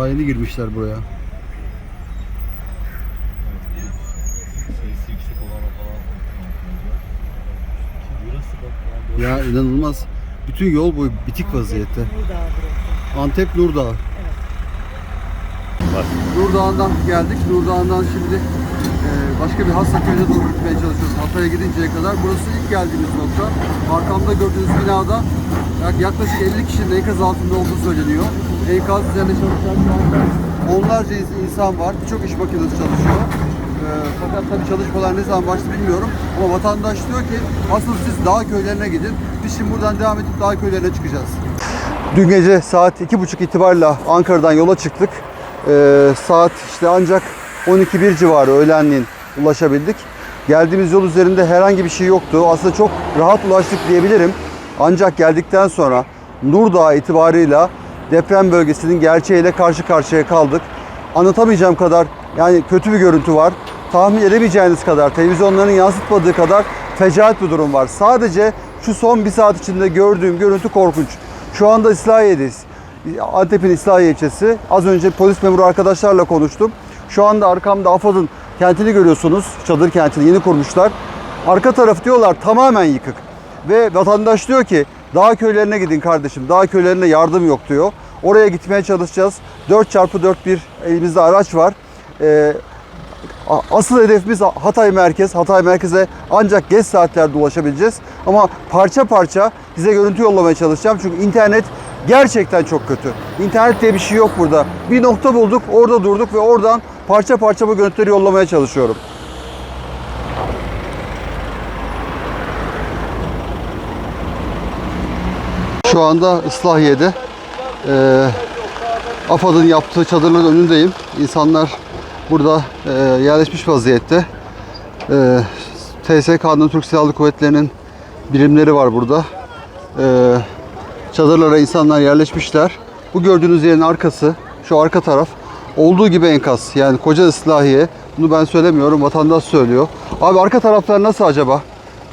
Daha yeni girmişler buraya. Ya. İnanılmaz. Bütün yol boyu bitik vaziyette. Antep Nurdağ. Nurdağ'dan geldik. Nurdağ'dan şimdi e, başka bir hasta köyüne doğru gitmeye çalışıyoruz. Hatay'a gidinceye kadar. Burası ilk geldiğimiz nokta. Arkamda gördüğünüz binada yaklaşık 50 kişinin enkaz altında olduğu söyleniyor. Enkaz üzerinde çalışan onlarca ins- insan var. Birçok iş makinesi çalışıyor. E, fakat tabii çalışmalar ne zaman başladı bilmiyorum. Ama vatandaş diyor ki asıl siz dağ köylerine gidin. Biz şimdi buradan devam edip dağ köylerine çıkacağız. Dün gece saat 2.30 itibariyle Ankara'dan yola çıktık. Ee, saat işte ancak 12.1 civarı öğlenliğin ulaşabildik. Geldiğimiz yol üzerinde herhangi bir şey yoktu. Aslında çok rahat ulaştık diyebilirim. Ancak geldikten sonra Nurdağ itibarıyla deprem bölgesinin gerçeğiyle karşı karşıya kaldık. Anlatamayacağım kadar yani kötü bir görüntü var. Tahmin edemeyeceğiniz kadar, televizyonların yansıtmadığı kadar fecaat bir durum var. Sadece şu son bir saat içinde gördüğüm görüntü korkunç. Şu anda İslahiye'deyiz. Antep'in İslahiye ilçesi. Az önce polis memuru arkadaşlarla konuştum. Şu anda arkamda AFAD'ın kentini görüyorsunuz. Çadır kentini yeni kurmuşlar. Arka taraf diyorlar tamamen yıkık. Ve vatandaş diyor ki dağ köylerine gidin kardeşim. Dağ köylerine yardım yok diyor. Oraya gitmeye çalışacağız. 4x4 bir elimizde araç var. Ee, Asıl hedefimiz Hatay merkez. Hatay merkeze ancak geç saatlerde ulaşabileceğiz. Ama parça parça size görüntü yollamaya çalışacağım. Çünkü internet gerçekten çok kötü. İnternet diye bir şey yok burada. Bir nokta bulduk, orada durduk ve oradan parça parça bu görüntüleri yollamaya çalışıyorum. Şu anda Islahiye'de eee AFAD'ın yaptığı çadırların önündeyim. İnsanlar burada e, yerleşmiş vaziyette. E, TSK'nın Türk Silahlı Kuvvetleri'nin birimleri var burada. E, çadırlara insanlar yerleşmişler. Bu gördüğünüz yerin arkası, şu arka taraf olduğu gibi enkaz. Yani koca ıslahiye. Bunu ben söylemiyorum, vatandaş söylüyor. Abi arka taraflar nasıl acaba?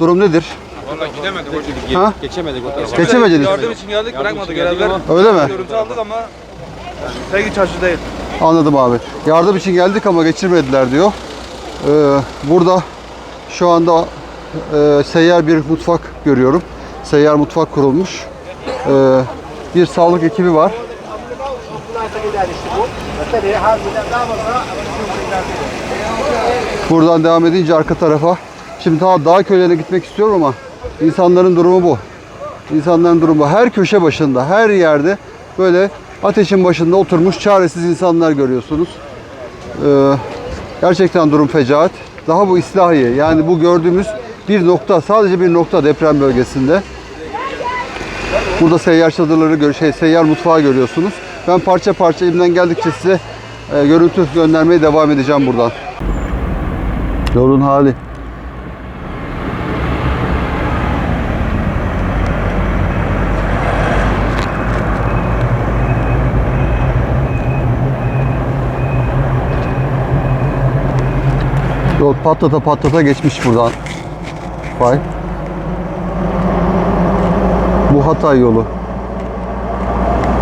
Durum nedir? Vallahi gidemedik hocam. Ha? Geçemedik o tarafa. Geçemediniz? Yardım için geldik bırakmadı görevler. Öyle mi? Görüntü aldık ama pek hiç acı değil. Anladım abi. Yardım için geldik ama geçirmediler diyor. Ee, burada şu anda e, seyyar bir mutfak görüyorum. Seyyar mutfak kurulmuş. Ee, bir sağlık ekibi var. Buradan devam edince arka tarafa. Şimdi daha dağ köylerine gitmek istiyorum ama insanların durumu bu. İnsanların durumu bu. her köşe başında, her yerde böyle ateşin başında oturmuş çaresiz insanlar görüyorsunuz. Ee, gerçekten durum fecaat. Daha bu İslahiye yani bu gördüğümüz bir nokta sadece bir nokta deprem bölgesinde. Burada seyyar çadırları, şey, seyyar mutfağı görüyorsunuz. Ben parça parça elimden geldikçe size e, görüntü göndermeye devam edeceğim buradan. Yolun hali. Yol patlata patlata geçmiş buradan. Vay. Bu Hatay yolu.